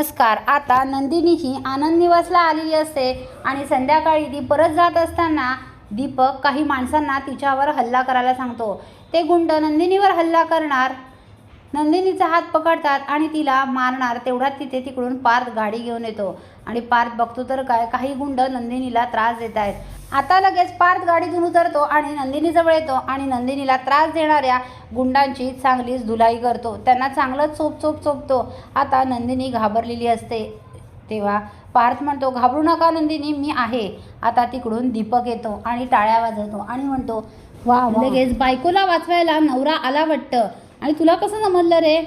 नमस्कार. आता नंदिनी ही आनंद निवासला आलेली असते आणि संध्याकाळी ती परत जात असताना दीपक काही माणसांना तिच्यावर हल्ला करायला सांगतो. ते गुंड नंदिनीवर हल्ला करणार नंदिनीचा हात पकडतात आणि तिला मारणार तेवढ्यात तिथे तिकडून पार्थ गाडी घेऊन येतो. आणि पार्थ बघतो तर काय काही गुंड नंदिनीला त्रास देत आहेत. आता लगेच पार्थ गाडीतून उतरतो आणि नंदिनीजवळ येतो आणि नंदिनीला त्रास देणाऱ्या गुंडांची चांगलीच धुलाई करतो. त्यांना चांगलंच चोप चोप चोपतो. आता नंदिनी घाबरलेली असते. तेव्हा पार्थ म्हणतो घाबरू नका नंदिनी मी आहे. आता तिकडून दीपक येतो आणि टाळ्या वाजवतो आणि म्हणतो वा. लगेच बायकोला वाचवायला नवरा आला वाटतं. आणि तुला कसं समजलं रे?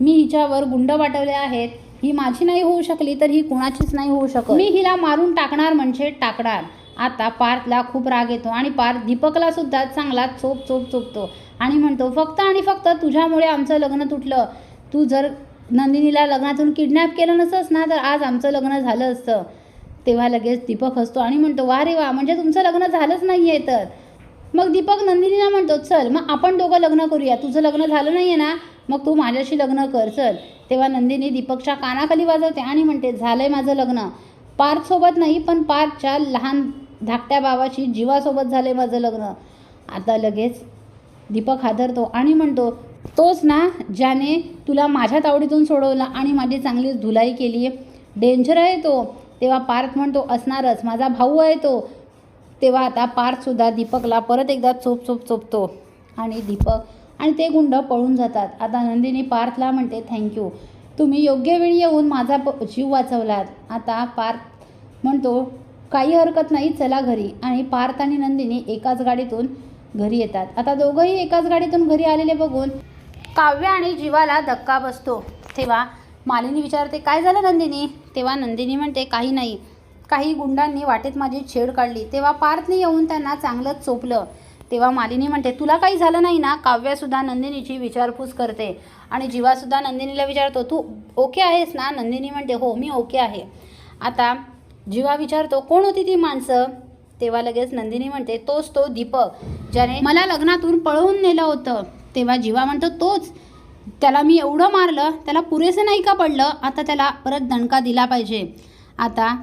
मी हिच्यावर गुंड वाटवले आहेत. ही माझी नाही होऊ शकली तर ही कुणाचीच नाही होऊ शकत. मी हिला मारून टाकणार म्हणजे टाकणार. आता पार्थला खूप राग येतो आणि पार्थ दीपकला सुद्धा चांगला चोप चोप चोपतो. आणि म्हणतो फक्त आणि फक्त तुझ्यामुळे आमचं लग्न तुटलं. तू जर नंदिनीला लग्नातून किडनॅप केलं नसतंस ना तर आज आमचं लग्न झालं असतं. तेव्हा लगेच दीपक हसतो आणि म्हणतो वा रे वा म्हणजे तुमचं लग्न झालंच नाही आहे तर. मग दीपक नंदिनीला म्हणतो चल मग आपण दोघं लग्न करूया. तुझं लग्न झालं नाही आहे ना? मग तू माझ्याशी लग्न कर चल. तेव्हा नंदिनी दीपकच्या कानाखाली वाजवते आणि म्हणते झालं आहे माझं लग्न. पार्थसोबत नाही पण पार्थच्या लहान धाकट्या बाबाशी जीवासोबत झालं आहे माझं लग्न. आता लगेच दीपक हादरतो आणि म्हणतो तोच ना ज्याने तुला माझ्या तावडीतून सोडवलं आणि माझी चांगलीच धुलाई केली आहे डेंजर आहे तो. तेव्हा पार्थ म्हणतो असणारच. माझा भाऊ आहे तो. तेव्हा आता पार्थसुद्धा दीपकला परत एकदा चोप चोप चोपतो. आणि दीपक आणि ते गुंड पळून जातात. आता नंदिनी पार्थला म्हणते थँक्यू तुम्ही योग्य वेळी येऊन माझा प जीव वाचवलात. आता पार्थ म्हणतो काही हरकत नाही चला घरी. आणि पार्थ आणि नंदिनी एकाच गाडीतून घरी येतात. आता दोघंही एकाच गाडीतून घरी आलेले बघून काव्य आणि जीवाला धक्का बसतो. तेव्हा मालिनी विचारते काय झालं नंदिनी? तेव्हा नंदिनी म्हणते काही नाही. काही गुंडांनी वाटेत माझी छेड काढली. तेव्हा पार्थने येऊन त्यांना चांगलंच चोपलं. तेव्हा मालिनी म्हणते तुला काही झालं नाही ना? काव्यसुद्धा नंदिनीची विचारपूस करते. आणि जीवासुद्धा नंदिनीला विचारतो तू ओके आहेस ना? नंदिनी म्हणते हो मी ओके आहे. आता जीवा विचारतो कोण होती ती माणसं? तेव्हा लगेच नंदिनी म्हणते तोच तो दीपक ज्याने मला लग्नातून पळवून नेलं होतं. तेव्हा जीवा म्हणतो तोच? त्याला मी एवढं मारलं त्याला पुरेसं नाही का पडलं? आता त्याला परत दणका दिला पाहिजे. आता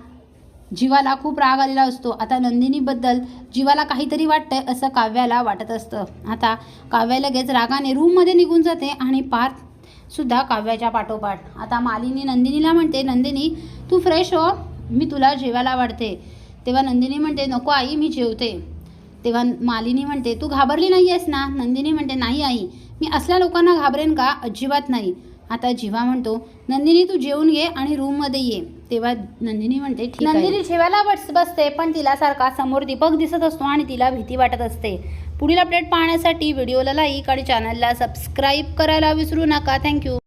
जीवाला खूप राग आलेला असतो. आता नंदिनीबद्दल जीवाला काहीतरी वाटतंय असं काव्याला वाटत असतं. आता काव्या लगेच रागाने रूममध्ये निघून जाते आणि पार्थ सुद्धा काव्याच्या पाठोपाठ. आता मालिनी नंदिनीला म्हणते नंदिनी तू फ्रेश हो. मी तुला जेवायला वाढते. तेव्हा नंदिनी म्हणते नको आई मी जेवते. तेव्हा मालिनी म्हणते तू घाबरली नाही आहेस ना? नंदिनी म्हणते नाही आई. मी असल्या लोकांना घाबरेन का? अजिबात नाही. आता जीवा म्हणतो नंदिनी तू जेवून घे आणि रूममध्ये ये. तेव्हा नंदिनी म्हणते ठीक नंदिनी ठेवायला बस बसते पण तिला सारखा समोर दीपक दिसत असतो आणि तिला भीती वाटत असते. पुढील अपडेट पाहण्यासाठी व्हिडिओला लाईक आणि चॅनलला सबस्क्राईब करायला विसरू नका. थँक्यू